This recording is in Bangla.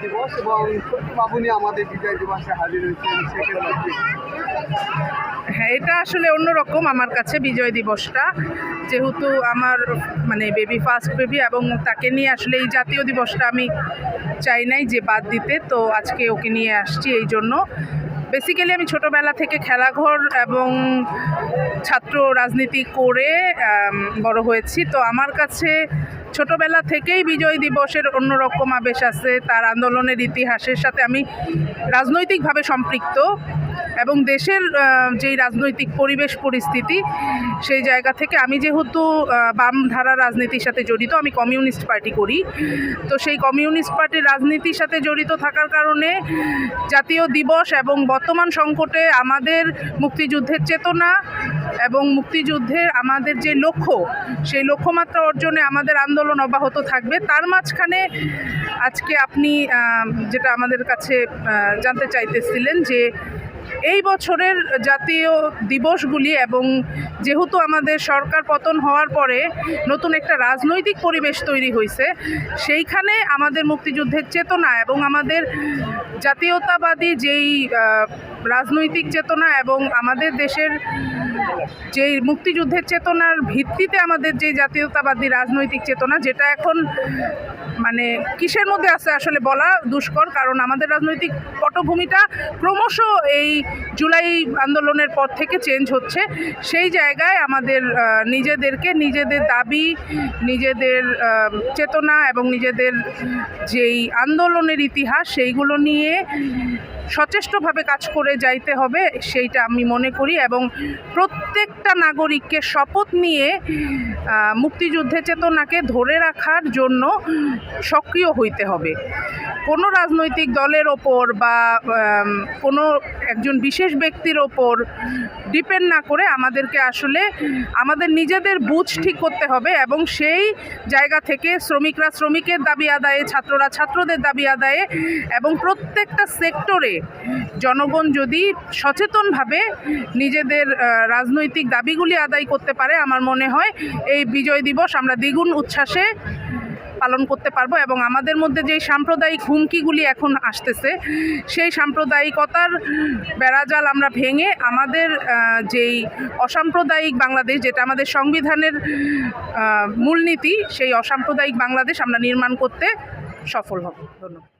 দিবস এবং আমাদের বিজয় দিবসে হাজির হয়েছেন হ্যাঁ এটা আসলে অন্যরকম আমার কাছে বিজয় দিবসটা। যেহেতু আমার মানে বেবি ফার্স্ট বেবি এবং তাকে নিয়ে আসলে এই জাতীয় দিবসটা আমি চাই নাই যে বাদ দিতে, তো আজকে ওকে নিয়ে আসছি এই জন্য। বেসিক্যালি আমি ছোটোবেলা থেকে খেলাঘর এবং ছাত্র রাজনীতি করে বড় হয়েছি। তো আমার কাছে ছোটবেলা থেকেই বিজয় দিবসের অন্যরকম আবেশ আছে তার আন্দোলনের ইতিহাসের সাথে আমি রাজনৈতিকভাবে সম্পৃক্ত। এবং দেশের যেই রাজনৈতিক পরিবেশ পরিস্থিতি, সেই জায়গা থেকে আমি যেহেতু বাম ধারা রাজনীতির সাথে জড়িত, আমি কমিউনিস্ট পার্টি করি। তো সেই কমিউনিস্ট পার্টির রাজনীতির সাথে জড়িত থাকার কারণে জাতীয় দিবস এবং বর্তমান সংকটে আমাদের মুক্তিযুদ্ধের চেতনা এবং মুক্তিযুদ্ধের আমাদের যে লক্ষ্য, সেই লক্ষ্যমাত্রা অর্জনে আমাদের আন্দোলন অব্যাহত থাকবে। তার মাঝখানে আজকে আপনি যেটা আমাদের কাছে জানতে চাইতেছিলেন যে এই বছরের জাতীয় দিবসগুলি এবং যেহেতু আমাদের সরকার পতন হওয়ার পরে নতুন একটা রাজনৈতিক পরিবেশ তৈরি হয়েছে, সেইখানে আমাদের মুক্তিযুদ্ধের চেতনা এবং আমাদের জাতীয়তাবাদী যেই রাজনৈতিক চেতনা এবং আমাদের দেশের যেই মুক্তিযুদ্ধের চেতনার ভিত্তিতে আমাদের যে জাতীয়তাবাদী রাজনৈতিক চেতনা, যেটা এখন মানে কিসের মধ্যে আছে আসলে বলা দুষ্কর? কারণ আমাদের রাজনৈতিক পটভূমিটা ক্রমশ এই জুলাই আন্দোলনের পর থেকে চেঞ্জ হচ্ছে। সেই জায়গায় আমাদের নিজেদেরকে, নিজেদের দাবি, নিজেদের চেতনা এবং নিজেদের যেই আন্দোলনের ইতিহাস, সেইগুলো নিয়ে সচেষ্টভাবে কাজ করে যাইতে হবে, সেইটা আমি মনে করি। এবং প্রত্যেকটা নাগরিককে শপথ নিয়ে মুক্তিযুদ্ধের চেতনাকে ধরে রাখার জন্য সক্রিয় হইতে হবে। কোনো রাজনৈতিক দলের ওপর বা কোনো একজন বিশেষ ব্যক্তির ওপর ডিপেন্ড না করে আমাদেরকে আসলে আমাদের নিজেদের বুঝ ঠিক করতে হবে এবং সেই জায়গা থেকে শ্রমিকরা শ্রমিকের দাবি আদায়ে, ছাত্ররা ছাত্রদের দাবি আদায়ে এবং প্রত্যেকটা সেক্টরে জনগণ যদি সচেতনভাবে নিজেদের রাজনৈতিক দাবিগুলি আদায় করতে পারে, আমার মনে হয় এই বিজয় দিবস আমরা দ্বিগুণ উচ্ছ্বাসে পালন করতে পারব এবং আমাদের মধ্যে যে সাম্প্রদায়িক হুমকিগুলি এখন আসতেছে, সেই সাম্প্রদায়িকতার বেড়াজাল আমরা ভেঙে আমাদের যেই অসাম্প্রদায়িক বাংলাদেশ, যেটা আমাদের সংবিধানের মূলনীতি, সেই অসাম্প্রদায়িক বাংলাদেশ আমরা নির্মাণ করতে সফল হব। ধন্যবাদ।